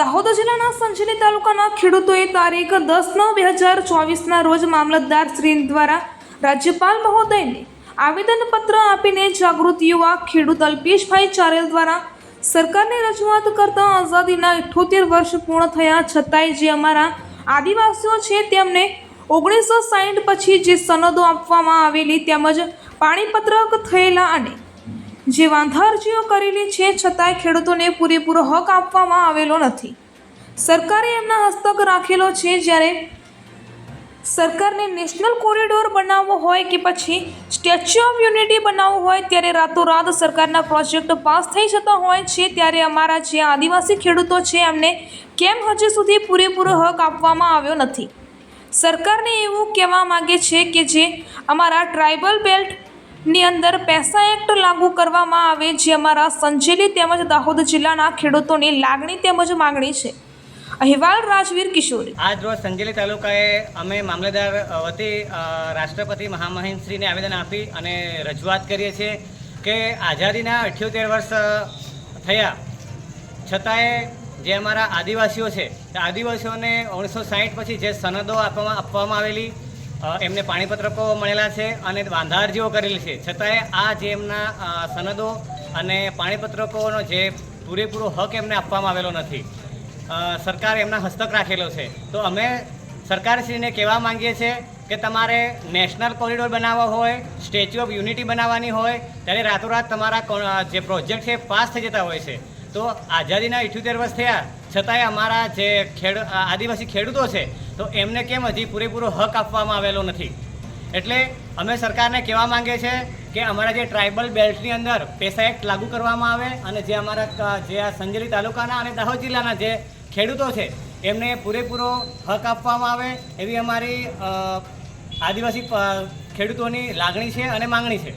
દાહોદ જિલ્લાના સંજેલી તાલુકાના ખેડૂતોએ તારીખ દસ નવ બે હજાર ચોવીસના રોજ મામલતદાર શ્રી દ્વારા રાજ્યપાલ મહોદયને આવેદનપત્ર આપીને જાગૃત યુવા ખેડૂત અલ્પેશભાઈ ચારેલ દ્વારા સરકારને રજૂઆત કરતા આઝાદીના ઇઠ્ઠોતેર વર્ષ પૂર્ણ થયા છતાંય જે અમારા આદિવાસીઓ છે તેમને ઓગણીસો સાહીઠ પછી જે સનદો આપવામાં આવેલી તેમજ પાણીપત્રક થયેલા અને જે વાંધા અરજીઓ કરેલી છે છતાંય ખેડૂતોને પૂરેપૂરો હક આપવામાં આવેલો નથી. સરકારે એમના હસ્તક રાખેલો છે જ્યારે સરકારને નેશનલ કોરિડોર બનાવવો હોય કે પછી સ્ટેચ્યુ ઓફ યુનિટી બનાવવું હોય ત્યારે રાતોરાત સરકારના પ્રોજેક્ટ પાસ થઈ જતા હોય છે ત્યારે અમારા જે આદિવાસી ખેડૂતો છે એમને કેમ હજી સુધી પૂરેપૂરો હક આપવામાં આવ્યો નથી. સરકારને એવું કહેવા માગે છે કે જે અમારા ટ્રાઇબલ બેલ્ટની અંદર પૈસા એક્ટ લાગુ કરવામાં આવે જે અમારા સંજેલી તેમજ દાહોદ જિલ્લાના ખેડૂતોની લાગણી તેમજ માગણી છે. અહેવાલ રાજવીર કિશોર. આજ રોજ સંજેલી તાલુકાએ અમે મામલેદાર વતી રાષ્ટ્રપતિ મહામહિમશ્રીને આવેદન આપી અને રજૂઆત કરીએ છીએ કે આઝાદીના અઠ્યોતેર વર્ષ થયા. છતાંય જે અમારા આદિવાસીઓ છે આદિવાસીઓને ઓગણીસો સાહીઠ પછી જે સનદો આપવામાં આપવામાં આવેલી એમને પાણીપત્રકો મળેલા છે અને વાંધા અરજીઓ કરેલી છે. છતાંય આ જે એમના સનદો અને પાણીપત્રકોનો જે પૂરેપૂરો હક એમને આપવામાં આવેલો નથી. સરકાર એમના હસ્તક રાખેલો છે. તો અમે સરકારશ્રીને કહેવા માંગીએ છીએ કે તમારે નેશનલ કોરિડોર બનાવવો હોય, સ્ટેચ્યુ ઓફ યુનિટી બનાવવાની હોય, ત્યારે રાતોરાત તમારા જે પ્રોજેક્ટ છે પાસ થઈ જતા હોય છે. તો આઝાદીના ઇઠ્યોતેર વર્ષ થયા. છતાંય અમારા જે ખેડ આદિવાસી ખેડૂતો છે, તો એમને કેમ હજી પૂરેપૂરો હક આપવામાં આવેલો નથી? એટલે અમે સરકારને કહેવા માંગીએ છીએ કે અમારા જે ટ્રાઇબલ બેલ્ટની અંદર પેસા એક્ટ લાગુ કરવામાં આવે અને જે અમારા જે આ સંજેલી તાલુકાના અને દાહોદ જિલ્લાના જે ખેડૂતો છે, એમને પૂરેપૂરો હક આપવામાં આવે એવી અમારી આદિવાસી ખેડૂતોની લાગણી છે અને માંગણી છે.